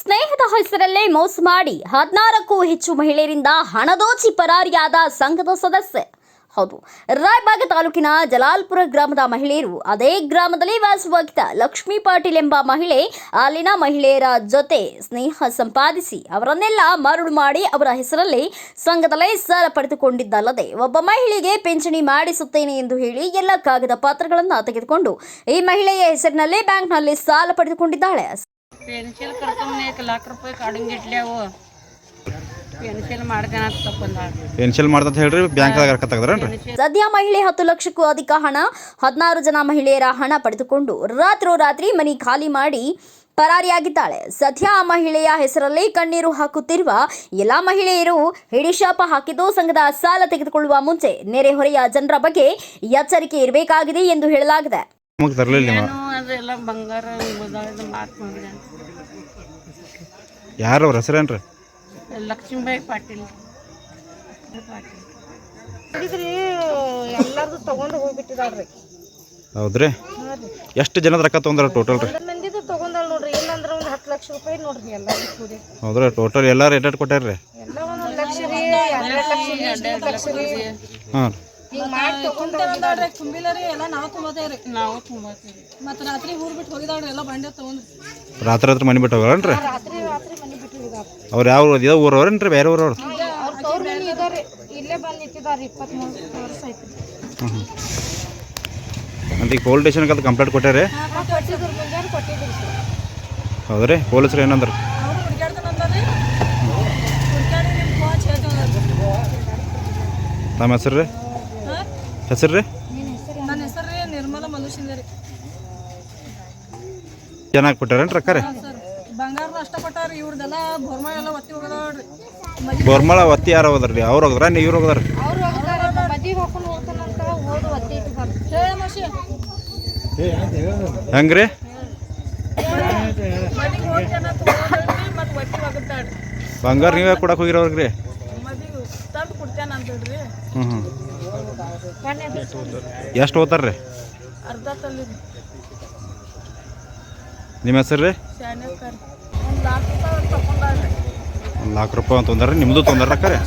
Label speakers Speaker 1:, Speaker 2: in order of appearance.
Speaker 1: ಸ್ನೇಹದ ಹೆಸರಲ್ಲೇ ಮೋಸ ಮಾಡಿ ಹದಿನಾರಕ್ಕೂ ಹೆಚ್ಚು ಮಹಿಳೆಯರಿಂದ ಹಣದೋಚಿ ಪರಾರಿಯಾದ ಸಂಘದ ಸದಸ್ಯೆ. ಹೌದು, ರಾಯಬಾಗ ತಾಲೂಕಿನ ಜಲಾಲ್ಪುರ ಗ್ರಾಮದ ಮಹಿಳೆಯರು ಅದೇ ಗ್ರಾಮದಲ್ಲಿ ವಾಸವಾಗಿದ್ದ ಲಕ್ಷ್ಮೀ ಪಾಟೀಲ್ ಎಂಬ ಮಹಿಳೆ ಅಲ್ಲಿನ ಮಹಿಳೆಯರ ಜೊತೆ ಸ್ನೇಹ ಸಂಪಾದಿಸಿ ಅವರನ್ನೆಲ್ಲ ಮರಳು ಮಾಡಿ ಅವರ ಹೆಸರಲ್ಲಿ ಸಂಘದಲ್ಲೇ ಸಾಲ ಪಡೆದುಕೊಂಡಿದ್ದಲ್ಲದೆ ಒಬ್ಬ ಮಹಿಳೆಗೆ ಪಿಂಚಣಿ ಮಾಡಿಸುತ್ತೇನೆ ಎಂದು ಹೇಳಿ ಎಲ್ಲ ಕಾಗದ ಪಾತ್ರಗಳನ್ನು ತೆಗೆದುಕೊಂಡು ಈ ಮಹಿಳೆಯ ಹೆಸರಿನಲ್ಲೇ ಬ್ಯಾಂಕ್ನಲ್ಲಿ ಸಾಲ ಪಡೆದುಕೊಂಡಿದ್ದಾಳೆ.
Speaker 2: ಪೆನ್ಸಿಲ್ ಕರ್ಕೊಂಬನೆ ಏಕ ಲಕ್ಷ ರೂಪಾಯಿ
Speaker 3: ಕಾಡಂಗ ಇಟ್ಲ್ಯಾವು ಹೇಳ್ರಿ
Speaker 1: ಸದ್ಯ ಮಹಿಳೆ ಹತ್ತು ಲಕ್ಷಕ್ಕೂ ಅಧಿಕ ಹಣ ಹದಿನಾರು ಜನ ಮಹಿಳೆಯರ ಹಣ ಪಡೆದುಕೊಂಡು ರಾತ್ರೋರಾತ್ರಿ ಮನಿ ಖಾಲಿ ಮಾಡಿ ಪರಾರಿಯಾಗಿದ್ದಾಳೆ. ಸದ್ಯ ಆ ಮಹಿಳೆಯ ಹೆಸರಲ್ಲಿ ಕಣ್ಣೀರು ಹಾಕುತ್ತಿರುವ ಎಲ್ಲಾ ಮಹಿಳೆಯರು ಹಿಡಿಶಾಪ ಹಾಕಿದ್ದು ಸಂಘದ ಸಾಲ ತೆಗೆದುಕೊಳ್ಳುವ ಮುಂಚೆ ನೆರೆಹೊರೆಯ ಜನರ ಬಗ್ಗೆ ಎಚ್ಚರಿಕೆ ಇರಬೇಕಾಗಿದೆ ಎಂದು ಹೇಳಲಾಗಿದೆ.
Speaker 3: ನಮಗೆ ತರಲಿಲ್ಲ ನೀವು
Speaker 2: ಅದೆಲ್ಲ ಬಂಗಾರ ಉಳ್ದಾಳಿದ ಮಾತು ಮಾಡಿದೆ
Speaker 3: ಯಾರು ಅವ್ರ ಹೆಸರೇನ್ರಿ?
Speaker 2: ಲಕ್ಷ್ಮೀಬಾಯಿ ಪಾಟೀಲ್. ಪಾಟೀಲ್
Speaker 4: ಎಲ್ಲಾರ್ದು ತಗೊಂಡು ಹೋಗ್ಬಿಟ್ಟಿದಾಳ್ರಿ
Speaker 3: ಹೌದ್ರಿ? ಎಷ್ಟು ಜನದ ರೊಕ್ಕ ತೊಗೊಂಡ್ರ ಟೋಟಲ್ ರೀ?
Speaker 4: ಮಂದಿದು ತಗೊಂಡಾಳ ನೋಡ್ರಿ ಏನಂದ್ರ ಒಂದು ಹತ್ತು ಲಕ್ಷ ರೂಪಾಯಿ ನೋಡ್ರಿ ಎಲ್ಲ ಕೂಡಿ.
Speaker 3: ಹೌದ್ರಿ ಟೋಟಲ್ ಎಲ್ಲಾರು ರೇಟ್ ಕೊಟ್ಟಾರ್ರಿ?
Speaker 4: ಎಲ್ಲ ಒಂದೊಂದ್ ಲಕ್ಷ ರೀ ಎರಡ್ ಲಕ್ಷ ರೀ ಲಕ್ಷ ರೀ.
Speaker 3: ಹಾಂ
Speaker 4: ಹಿಂಗ್ ಮಾಡಿ ತಗೊಂಡ್
Speaker 5: ನೋಡ್ರಿ ತುಂಬಿಲ್ಲರಿ ಎಲ್ಲ ನಾವು ತುಂಬತೇವ್ರಿ
Speaker 2: ನಾವು ತುಂಬತ್ತೀವಿ
Speaker 5: ಮತ್ತೆ ರಾತ್ರಿ ಊರ್ ಬಿಟ್ಟು ಹೋಗಿದಾಳ್ರಿ ಎಲ್ಲ ಬಂಡೆ ತಗೊಂಡ್ರಿ.
Speaker 3: ರಾತ್ರಿ ರಾತ್ರಿ ಮನೆ ಬಿಟ್ಟು ಹೋಗಲ್ರಿ
Speaker 4: ರಾತ್ರಿ ರಾತ್ರಿ ಮನಿ ಬಿಟ್ಟು ಹೋಗಿದಾರ
Speaker 3: ಅವ್ರು ಯಾವ ಇದೇ ಊರವ್ರೇನ್ರಿ ಬೇರೆ ಊರವ್ರು?
Speaker 4: ಅವ್ರ ತವ್ರ ಮನಿ ಇದಾರಿ. ಇಲ್ಲೇ ಬಂದ್ ನಿಂತಿದಾರಿ ಇಪ್ಪತ್ತ್ ವರ್ಷ ಐತ್ರಿ
Speaker 3: ಹ್ಞೂ ಹ್ಞೂ ಅಂತ ಈಗ ಪೊಲೀಸ್ ಸ್ಟೇಷನ್ಗೆ ಅದು ಕಂಪ್ಲೇಂಟ್ ಕೊಟ್ಟಾರೆ?
Speaker 4: ಕೊಟ್ಟಿದ್ರು ಮುಂಜಾನೆ ಕೊಟ್ಟಿದ್ರು ಸರ್.
Speaker 3: ಹೌದ್ರಿ? ಪೊಲೀಸರು ಏನಂದ್ರು?
Speaker 5: ಅವ್ರು ಹುಡ್ಕ್ಯಾಡ್ತಾನಂದ್ರಿ ಹುಡ್ಕ್ಯಾಡಿ ನಿಮ್ ಫೋನ್ ಹೇಳ್ತಾವ್ರಿ
Speaker 3: ನಮ್ಮ ಹೆಸರು ರೀ ಹೆಸರು ರೀ
Speaker 5: ನನ್ನ ಹೆಸರು ರೀ ನಿರ್ಮಲ
Speaker 3: ಚೆನ್ನಾಗಿ ಕೊಟ್ಟಾರೇನ್ರಿ ರೊಕ್ಕ ರೀ?
Speaker 5: ಸರ್ ಬಂಗಾರ ಅಷ್ಟ ಕೊಟ್ಟಾರಿ ಇವ್ರದೆಲ್ಲ ಎಲ್ಲ ಒತ್ತಿ ಹೋಗದವ್ರಿ.
Speaker 3: ಬೋರ್ಮಳ ಒತ್ತಿ ಯಾರು ಹೋದ್ರಿ ಅವ್ರು ಹೋದ್ರ ನೀವು ಇವ್ರು ಹೋದ್ರಿ
Speaker 4: ಅವ್ರು ಹೋಗ್ತಾರ ಮದ್ವಿಗೆ ಹೋಗ್ಕೊಂಡು ಹೋಗ್ತಾನಂತ ಹೋದ್ ಒತ್ತಿ ಇಟ್ಟಿದಾರ
Speaker 5: ಹೇಳ ಮಶಿ
Speaker 3: ಹೆಂಗೆ ರೀ
Speaker 5: ಮನೆಗೆ ಹೋದ್ರಿ ಮತ್ತೆ ಒತ್ತಿ ಹೋಗುತ್ತಾಳ್ರಿ
Speaker 3: ಬಂಗಾರ ನೀವೇ ಕೊಡಕ್ಕೆ ಹೋಗಿರೋರ್ಗ್ರಿ.
Speaker 5: ಹ್ಮ್ ತಂದು ಕೊಡ್ತೇನೆ ಅಂತೇಳ್ರಿ
Speaker 3: ಹ್ಞೂ ಹ್ಞೂ
Speaker 4: ಬನ್ನಿ ಅದು
Speaker 3: ಎಷ್ಟು
Speaker 5: ಓದ್ತಾರೆ ತಲ್ಲಿ
Speaker 3: ನಿಮ್ಮ ಹೆಸರು ರೀ?
Speaker 5: ಒಂದು ಲಾಕ್ ರೂಪಾಯಿ
Speaker 3: ಅಂತ ತೊಂದಾರ ನಿಮ್ಮದು ತೊಂದರೆ ಅಕ್ಕ ರೀ?